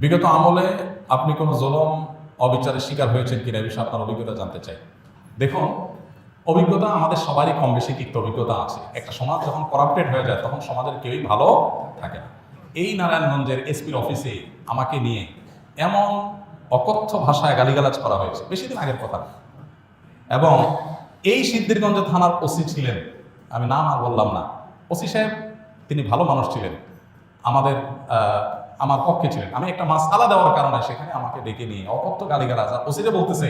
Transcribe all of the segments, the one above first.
বিগত আমলে আপনি কোনো জলম, অবিচারের শিকার হয়েছেন কিনা এই বিষয়ে আপনার অভিজ্ঞতা জানতে চাই। দেখুন, অভিজ্ঞতা আমাদের সবারই কম বেশি তিক্ত অভিজ্ঞতা আছে। একটা সমাজ যখন করাপ্টেড হয়ে যায়, তখন সমাজের কেউই ভালো থাকে না। এই নারায়ণগঞ্জের এসপির অফিসে আমাকে নিয়ে এমন অকথ্য ভাষায় গালিগালাজ করা হয়েছে বেশি দিন আগের কথা। এবং এই সিদ্ধিরগঞ্জ থানার ওসি ছিলেন, আমি নাম আর বললাম না। ওসি সাহেব, তিনি ভালো মানুষ ছিলেন। আমাদের আমার পক্ষে ছিলেন। আমি একটা মাসালা দেওয়ার কারণে সেখানে আমাকে ডেকে নিয়ে অকথ্য গালিগালাজ আর ওসিরে বলতেছে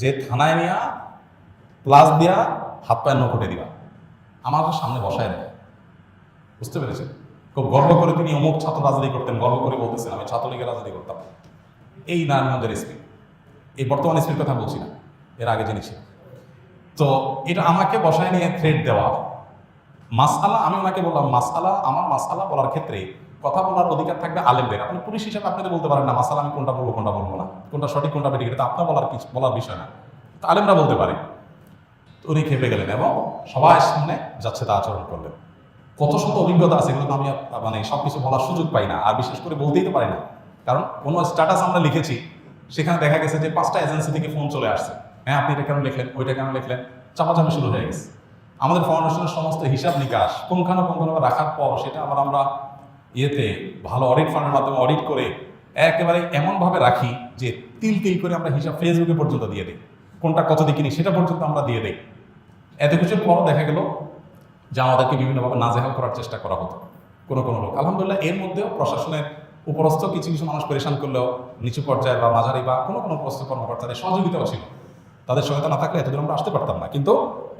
যে, থানায় নিয়া প্লাস দিয়া, হাত পায়ের নখুটে দিবা। আমার সামনে বসায় দেয়। বুঝতে পেরেছেন? খুব গর্ব করে তিনি অমুক ছাত্র রাজনীতি করতেন, গর্ব করে বলতেছেন, আমি ছাত্রলীগের রাজনীতি করতাম। এই নারায়ণগঞ্জের এসপি এই বর্তমান এসপির কথা বলছি না, এর আগে জেনেছি তো এটা আমাকে বসায় নিয়ে থ্রেড দেওয়া। মাসআলা, আমি ওনাকে বললাম, মাসআলা, আমার মাসআলা বলার ক্ষেত্রে কথা বলার অধিকার থাকবে আলেমদের। আপনি পুলিশ হিসাবে আপনি তো বলতে পারেন না, মাসালা, আমি কোনটা বলব কোনটা বলব না। কোনটা সঠিক, কোনটা বেঠিক, এটা আপনার বলার বলার বিষয় না। আলেমরা বলতে পারে। উনি খেপে গেলেন এবং সবাই সামনে যাচ্ছে তা আচরণ করলেন। কত শত অভিজ্ঞতা আছে, এগুলো আমি মানে সব কিছু বলার সুযোগ পাই না, আর বিশেষ করে বলতেই তো পারি না। কারণ কোনো স্ট্যাটাস আমরা লিখেছি, সেখানে দেখা গেছে যে পাঁচটা এজেন্সি থেকে ফোন চলে আসছে। হ্যাঁ আপনি এটা কেন লিখলেন, ওইটা কেন লিখলেন? চাপাচাপি শুরু হয়ে গেছে। আমাদের ফাউন্ডেশনের সমস্ত হিসাব নিকাশ কোনখানে কোনখানে রাখার পর সেটা আবার আমরা ইয়েতে ভালো অডিট ফান্ডের মাধ্যমে অডিট করে একেবারে এমনভাবে রাখি যে তিল তিল করে আমরা হিসাব ফেসবুকে পর্যন্ত দিয়ে দিই। কোনটা কত দিয়ে কিনি সেটা পর্যন্ত আমরা দিয়ে দিই। এত কিছুর পরও দেখা গেল যে আমাদেরকে বিভিন্নভাবে নাজেহাল করার চেষ্টা করা হতো, কোনো কোনো লোক। আলহামদুলিল্লাহ, এর মধ্যেও প্রশাসনের উপরস্থ কিছু কিছু মানুষ পরিশান করলেও নিচু পর্যায়ে বা মাঝারি বা কোনো কোনো উপরস্থ কর্মকর্তাদের সহযোগিতাও ছিল। তাদের সহায়তা না থাকলে এতদূর আমরা আসতে পারতাম না। কিন্তু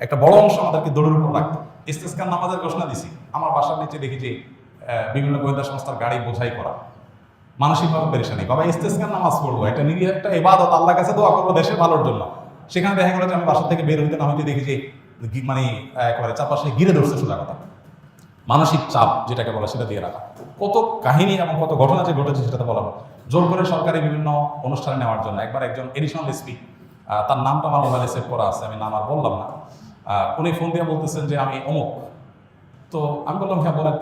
একটা বড় অংশ আমাদেরকে দৌড়ের উপর রাখতো। ইস্তেস্কার নামাজের ঘোষণা দিছি। আমার বাসার নিচে দেখি যে বিভিন্ন গোয়েন্দা সংস্থার গাড়ি বোঝাই করা। মানসিকভাবে পেরেশানি। বাবা ইস্তেস্কার নামাজ পড়ব একটা নিরীহ একটা এবাদত আল্লাহ কাছে দোয়া করব দেশের ভালোর জন্য। সেখানে দেখা গেলো যে আমি বাসা থেকে বের হইতে না হইতে দেখি যে মানে একেবারে চারপাশে ঘিরে ধরছে সোজা কথা। মানসিক চাপ যেটাকে বলে সেটা দিয়ে রাখা। কত কাহিনী এবং কত ঘটনা যে ঘটেছে সেটা তো বলা হয়। জোর করে সরকারি বিভিন্ন অনুষ্ঠানে নেওয়ার জন্য। একবার একজন এডিশনাল এসপি তার নামটা আমার মোবাইলে সেভ করা আছে, আমি নাম আর বললাম না। উনি ফোন দিয়ে বলতেছেন যে আমি অমুক। তো আমি বললাম হ্যাঁ বলেন।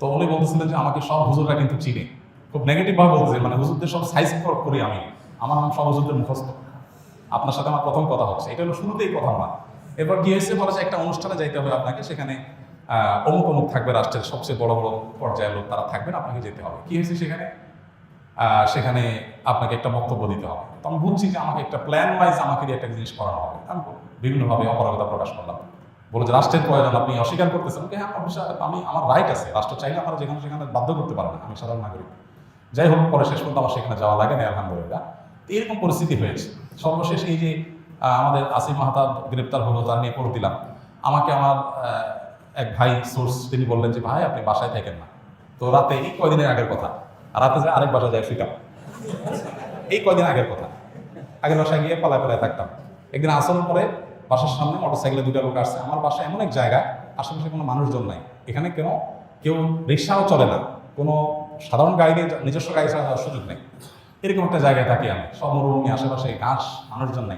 তো উনি বলতেছিলেন যে আমাকে সব হুজুররা কিন্তু চিনে। খুব নেগেটিভ ভাবে বলতেছে মানে হুজুরদের সব সাইজ করি আমি। আমার নাম সব হুজুরদের মুখস্থ। আপনার সাথে আমার প্রথম কথা হচ্ছে। এটা হলো শুরুতেই কথা না এরপর কি হয়েছে বলে একটা অনুষ্ঠানে যাইতে হবে আপনাকে। সেখানে অমুক অমুক থাকবে রাষ্ট্রের সবচেয়ে বড় বড় পর্যায়ের লোক তারা থাকবেন, আপনাকে যেতে হবে। কি হয়েছে সেখানে? সেখানে আপনাকে একটা বক্তব্য দিতে হবে। তো আমি বুঝছি যে আমাকে একটা প্ল্যান ওয়াইজ আমাকে দিয়ে একটা জিনিস করানো হবে। বিভিন্নভাবে অপরাগতা প্রকাশ করলাম। বলে যে রাষ্ট্রের প্রয়োজন, আপনি অস্বীকার করতেছেন। কি হ্যাঁ আমি, আমার রাইট আছে। রাষ্ট্র চাইলে আমরা যেখানে সেখানে বাধ্য করতে পারব না, আমি সাধারণ নাগরিক। যাই হোক, পরে শেষ পর্যন্ত আমার সেখানে যাওয়া লাগে না আলহামদুলিল্লাহ। এরকম পরিস্থিতি হয়েছে। সর্বশেষ এই যে আমাদের আসিফ মাহাতাব গ্রেপ্তার হলো, তার নিয়ে করে দিলাম। আমাকে আমার এক ভাই সোর্স তিনি বললেন যে, ভাই, আপনি বাসায় থাকেন না। তো রাতে, এই কয়দিনের আগের কথা। রাতে যে আরেক বাসায় যায় ফিকাম এই কয়দিন আগের কথা। আগের বাসায় গিয়ে পালায় পালায় থাকতাম। একদিন আসল পরে বাসার সামনে মোটর সাইকেলে দুটা লোক আসছে। আমার বাসা এমন এক জায়গা, আশেপাশে কোনো মানুষজন নাই। এখানে কেন? কেউ রিক্সাও চলে না। কোনো সাধারণ গাড়ি নিয়ে যা- নিজস্ব গাড়ি যাওয়ার সুযোগ নেই। এরকম একটা জায়গায় থাকি আমি। সব মরুভূমি, আশেপাশে ঘাস, মানুষজন নাই।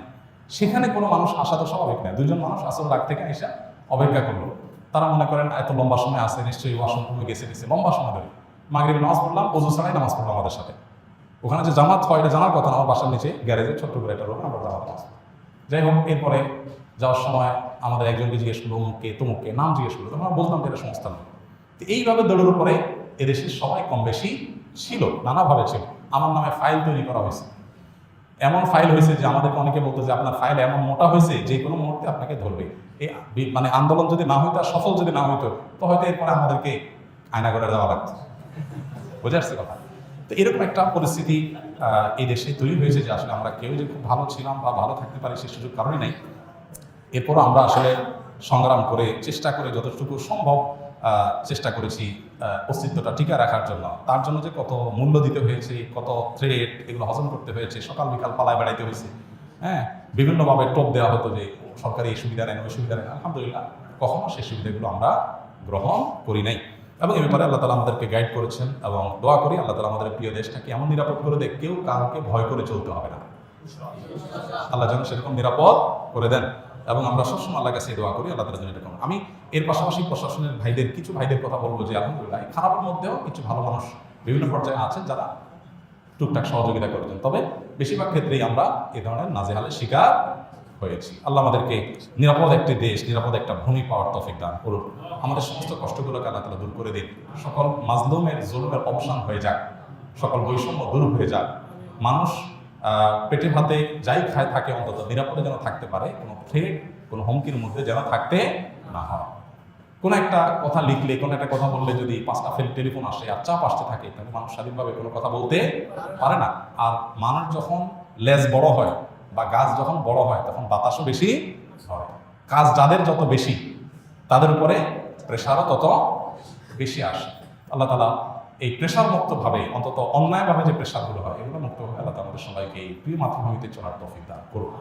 সেখানে কোনো মানুষ আসা তো স্বাভাবিক নয় দুজন মানুষ আসল রাগ থেকে এসে অপেক্ষা করল। তারা মনে করেন, এত লম্বা সময় আসে নিশ্চয়ই ওয়াশরুম রুমে গেছে গেছে। লম্বা সময় ধরে। মাগরিব নামাজ পড়লাম ওজু ছাড়াই নামাজ পড়লাম আমাদের সাথে। ওখানে যে জামাত হয়, এটা জানার কথা আমার বাসার নিচে গ্যারেজে ছোট্ট করে একটা রোড আমরা জামাত নামাজ। যাই হোক, এরপরে যাওয়ার সময় আমাদের একজনকে জিজ্ঞেস করল অমুককে তমুককে নাম জিজ্ঞেস করল। আমরা বলতাম যে এটা সংস্থা নয়। তো এইভাবে দৌড়ের উপরে এদেশের সবাই কম বেশি ছিল, নানাভাবে ছিল। আমার নামে ফাইল তৈরি করা হয়েছে। এমন ফাইল হয়েছে যে আমাদেরকে অনেকে বলতো যে আপনার ফাইল এমন মোটা হয়েছে, যে কোনো মুহূর্তে আপনাকে ধরবে। এই মানে আন্দোলন যদি না হইতো আর সফল যদি না হইতো, তো হয়তো এরপরে আমাদেরকে আয়না করে দেওয়া লাগতো। বুঝে আসছে কথা? তো এরকম একটা পরিস্থিতি এই দেশে তৈরি হয়েছে যে আসলে আমরা কেউ যে খুব ভালো ছিলাম বা ভালো থাকতে পারি সে সুযোগ কারণে নাই। এরপরও আমরা আসলে সংগ্রাম করে চেষ্টা করে যতটুকু সম্ভব চেষ্টা করেছি অস্তিত্বটা টিকা রাখার জন্য। তার জন্য যে কত মূল্য দিতে হয়েছে, কত থ্রেট এগুলো হজম করতে হয়েছে, সকাল বিকাল পালায় বেড়াইতে হয়েছে হ্যাঁ? বিভিন্নভাবে টোপ দেওয়া হতো যে সরকারি এই সুবিধা নেন ওই সুবিধা নেন আলহামদুলিল্লাহ, কখনো সেই সুবিধাগুলো আমরা গ্রহণ করি নাই। এবং এ ব্যাপারে আল্লাহ তালা আমাদেরকে গাইড করেছেন এবং দোয়া করি আল্লাহ তালা আমাদের প্রিয় দেশটাকে এমন নিরাপদ করে দেয় কেউ কাউকে ভয় করে চলতে হবে না। আল্লাহ যেন সেরকম নিরাপদ করে দেন এবং আমরা সবসময় আল্লাহ কাছে দোয়া করি, আল্লাহ তালা যেন এরকম আমি এর পাশাপাশি প্রশাসনের ভাইদের, কিছু ভাইদের কথা বলব যে আলহামদুলিল্লাহ খারাপের মধ্যেও কিছু ভালো মানুষ বিভিন্ন পর্যায়ে আছেন যারা টুকটাক সহযোগিতা করেছেন। তবে বেশিরভাগ ক্ষেত্রেই আমরা এ ধরনের নাজেহালের শিকার হয়েছি। আল্লাহ আমাদেরকে নিরাপদ একটি দেশ, নিরাপদ একটা ভূমি পাওয়ার তফিক দান করুন আমাদের সমস্ত কষ্টগুলোকে আল্লাহ তালা দূর করে দিন সকল মাজলুমের, জুলুমের অবসান হয়ে যাক। সকল বৈষম্য দূর হয়ে যাক। মানুষ পেটে ভাতে যাই খায় থাকে, অন্তত নিরাপদে যেন থাকতে পারে, কোনো থ্রেট কোনো হুমকির মধ্যে যেন থাকতে না হয়। কোনো একটা কথা লিখলে, কোনো একটা কথা বললে যদি পাঁচটা ফেল টেলিফোন আসে আর চাপ আসতে থাকে, তাহলে মানুষ স্বাধীনভাবে কোনো কথা বলতে পারে না। আর মানুষ যখন লেজ বড় হয় বা গাছ যখন বড় হয়, তখন বাতাসও বেশি হয়। কাজ যাদের যত বেশি, তাদের উপরে প্রেশারও তত বেশি আসে। আল্লাহ তালা এই প্রেশার মুক্তভাবে অন্তত অন্যায়ভাবে যে প্রেশারগুলো হয়, এগুলো মুক্তভাবে আল্লাহ তালা আমাদের সবাইকে এই প্রিয় মাতৃভূমিতে চলার তফিক দান করুন।